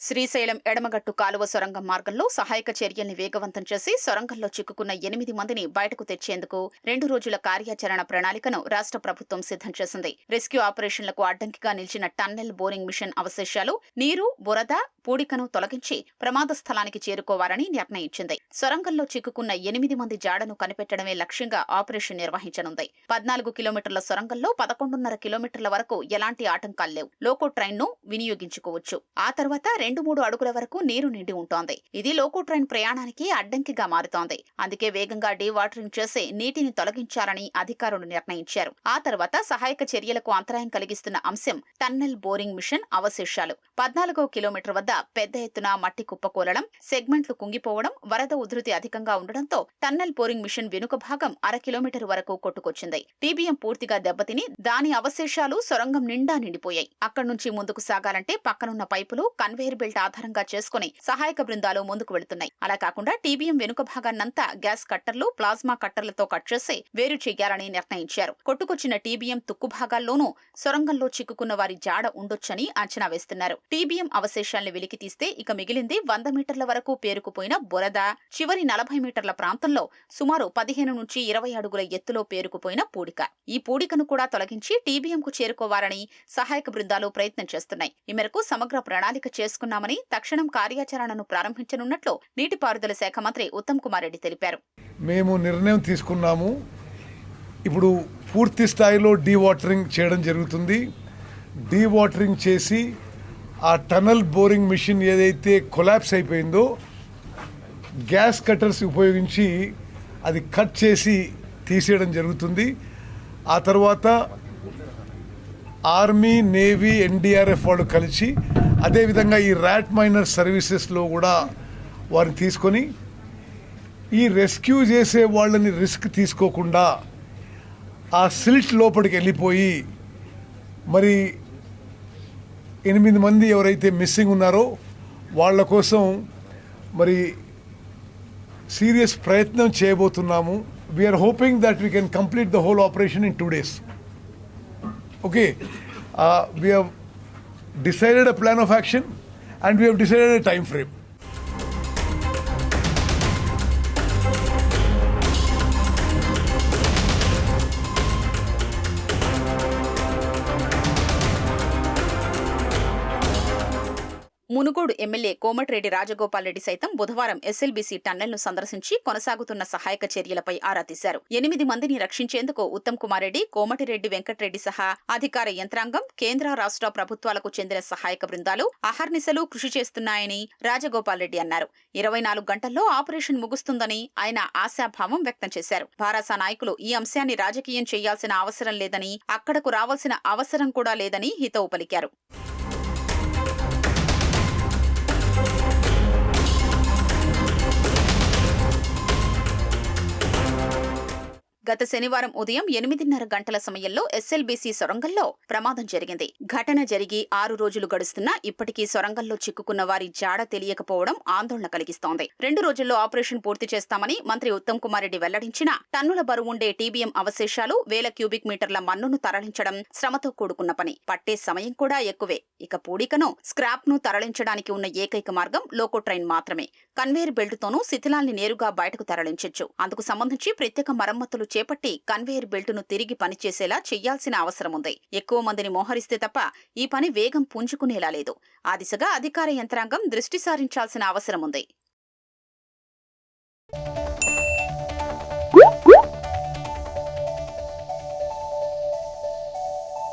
శ్రీశైలం ఎడమగట్టు కాలువ సొరంగం మార్గంలో సహాయక చర్యల్ని వేగవంతం చేసి సొరంగంలో చిక్కుకున్న ఎనిమిది మందిని బయటకు తెచ్చేందుకు రెండు రోజుల కార్యాచరణ ప్రణాళికను రాష్ట్ర ప్రభుత్వం సిద్ధం చేసింది. రెస్క్యూ ఆపరేషన్లకు అడ్డంకిగా నిలిచిన టన్నెల్ బోరింగ్ మిషన్ అవశేషాలు నీరు బురద పూడికను తొలగించి ప్రమాద స్థలానికి చేరుకోవాలని నిర్ణయించింది. సొరంగంలో చిక్కుకున్న ఎనిమిది మంది జాడను కనిపెట్టడమే లక్ష్యంగా ఆపరేషన్ నిర్వహించనుంది. పద్నాలుగు కిలోమీటర్ల సొరంగంలో పదకొండున్నర కిలోమీటర్ల వరకు ఎలాంటి ఆటంకాలు లేవు. లోకో ట్రైన్ను వినియోగించుకోవచ్చు. ఆ తర్వాత రెండు మూడు అడుగుల వరకు నీరు నిండి ఉంటోంది. ఇది లోకో ట్రైన్ ప్రయాణానికి అడ్డంకిగా మారుతోంది. అందుకే వేగంగా డీవాటరింగ్ చేసి నీటిని తొలగించాలని అధికారులు నిర్ణయించారు. ఆ తర్వాత సహాయక చర్యలకు అంతరాయం కలిగిస్తున్న అంశం టన్నెల్ బోరింగ్ మిషన్ అవశేషాలు. పద్నాలుగో కిలోమీటర్ వద్ద పెద్ద ఎత్తున మట్టి కుప్పకూలడం సెగ్మెంట్లు కుంగిపోవడం వరద ఉధృతి అధికంగా ఉండడంతో టన్నెల్ బోరింగ్ మిషన్ వెనుక భాగం అర కిలోమీటర్ వరకు కొట్టుకొచ్చింది. టీబీఎం పూర్తిగా దెబ్బతిని దాని అవశేషాలు సొరంగం నిండా నిండిపోయాయి. అక్కడి నుంచి ముందుకు సాగాలంటే పక్కనున్న పైపులు కన్వేయర్ బెల్ట్ ఆధారంగా చేసుకుని సహాయక బృందాలు ముందుకు వెళుతున్నాయి. అలా కాకుండా టీబీఎం వెనుక భాగాన్నంతా గ్యాస్ కట్టర్లు ప్లాస్మా కట్టర్లతో కట్ చేసి వేరు చేయాలని నిర్ణయించారు. కొట్టుకొచ్చిన టీబీఎం తుక్కు భాగాల్లోనూ సొరంగంలో చిక్కుకున్న వారి జాడ ఉండొచ్చని అంచనా వేస్తున్నారు. టీబీఎం అవశేషాల్ని వెలికి తీస్తే ఇక మిగిలింది వంద మీటర్ల వరకు పేరుకుపోయిన బురద చివరి నలభై మీటర్ల ప్రాంతంలో సుమారు పదిహేను నుంచి ఇరవై అడుగుల ఎత్తులో పేరుకుపోయిన పూడిక. ఈ పూడికను కూడా తొలగించి టీబీఎంకు చేరుకోవాలని సహాయక బృందాలు ప్రయత్నం చేస్తున్నాయి. ఈ మేరకు సమగ్ర ప్రణాళిక తీసుకున్నామని తక్షణం కార్యాచరణను ప్రారంభించనున్నట్లు నీటిపారుదల శాఖ మంత్రి ఉత్తమ్ కుమార్ రెడ్డి తెలిపారు. మేము నిర్ణయం తీసుకున్నాము. ఇప్పుడు పూర్తి స్థాయిలో డీవాటరింగ్ చేయడం జరుగుతుంది. డీవాటరింగ్ చేసి ఆ టనల్ బోరింగ్ మిషన్ ఏదైతే కొలాప్స్ అయిపోయిందో గ్యాస్ కట్టర్స్ ఉపయోగించి అది కట్ చేసి తీసేయడం జరుగుతుంది. ఆ తర్వాత ఆర్మీ నేవీ ఎన్డీఆర్ఎఫ్ వాళ్ళు కలిసి అదేవిధంగా ఈ ర్యాట్ మైనర్ సర్వీసెస్లో కూడా వారిని తీసుకొని ఈ రెస్క్యూ చేసే వాళ్ళని రిస్క్ తీసుకోకుండా ఆ సిల్ట్ లోపలికి వెళ్ళిపోయి మరి ఎనిమిది మంది ఎవరైతే మిస్సింగ్ ఉన్నారో వాళ్ళ కోసం మరి సీరియస్ ప్రయత్నం చేయబోతున్నాము. We're hoping that we can complete the whole operation in two days okay we have decided a plan of action and we have decided a time frame. Munugode MLA Komatireddy Rajagopal Reddy సైతం బుధవారం SLBC టన్నెల్ను సందర్శించి కొనసాగుతున్న సహాయక చర్యలపై ఆరా తీశారు. ఎనిమిది మందిని రక్షించేందుకు ఉత్తమ్ కుమార్ రెడ్డి కోమటిరెడ్డి వెంకటరెడ్డి సహా అధికార యంత్రాంగం కేంద్ర రాష్ట్ర ప్రభుత్వాలకు చెందిన సహాయక బృందాలు అహర్నిశలు కృషి చేస్తున్నాయని రాజగోపాల్ రెడ్డి అన్నారు. ఇరవై నాలుగు గంటల్లో ఆపరేషన్ ముగుస్తుందని ఆయన ఆశాభావం వ్యక్తం చేశారు. భారాస నాయకులు ఈ అంశాన్ని రాజకీయం చేయాల్సిన అవసరం లేదని అక్కడకు రావాల్సిన అవసరం కూడా లేదని హితవు పలికారు. గత శనివారం ఉదయం ఎనిమిదిన్నర గంటల సమయంలో ఎస్ఎల్బీసీ సొరంగంలో ప్రమాదం జరిగింది. ఘటన జరిగి ఆరు రోజులు గడుస్తున్నా ఇప్పటికీ సొరంగంలో చిక్కుకున్న వారి జాడ తెలియకపోవడం ఆందోళన కలిగిస్తోంది. రెండు రోజుల్లో ఆపరేషన్ పూర్తి చేస్తామని మంత్రి ఉత్తమ్ కుమార్ రెడ్డి వెల్లడించిన టన్నుల బరువుండే టీబీఎం అవశేషాలు వేల క్యూబిక్ మీటర్ల మన్నును తరలించడం శ్రమతో కూడుకున్న పని. పట్టే సమయం కూడా ఎక్కువే. ఇక పూడికను స్క్రాప్ను తరలించడానికి ఉన్న ఏకైక మార్గం లోకో ట్రైన్ మాత్రమే. కన్వేయర్ బెల్ట్తోనూ శిథిలాల్ని నేరుగా బయటకు తరలించొచ్చు. అందుకు సంబంధించి ప్రత్యేక మరమ్మతులు చేపట్టి కన్వేయర్ బెల్టును తిరిగి పనిచేసేలా చెయ్యాల్సిన అవసరం ఉంది ఎక్కువ మందిని మోహరిస్తే తప్ప ఈ పని వేగం పుంజుకునేలా లేదు. ఆ దిశగా అధికార యంత్రాంగం దృష్టి సారించాల్సిన అవసరం ఉంది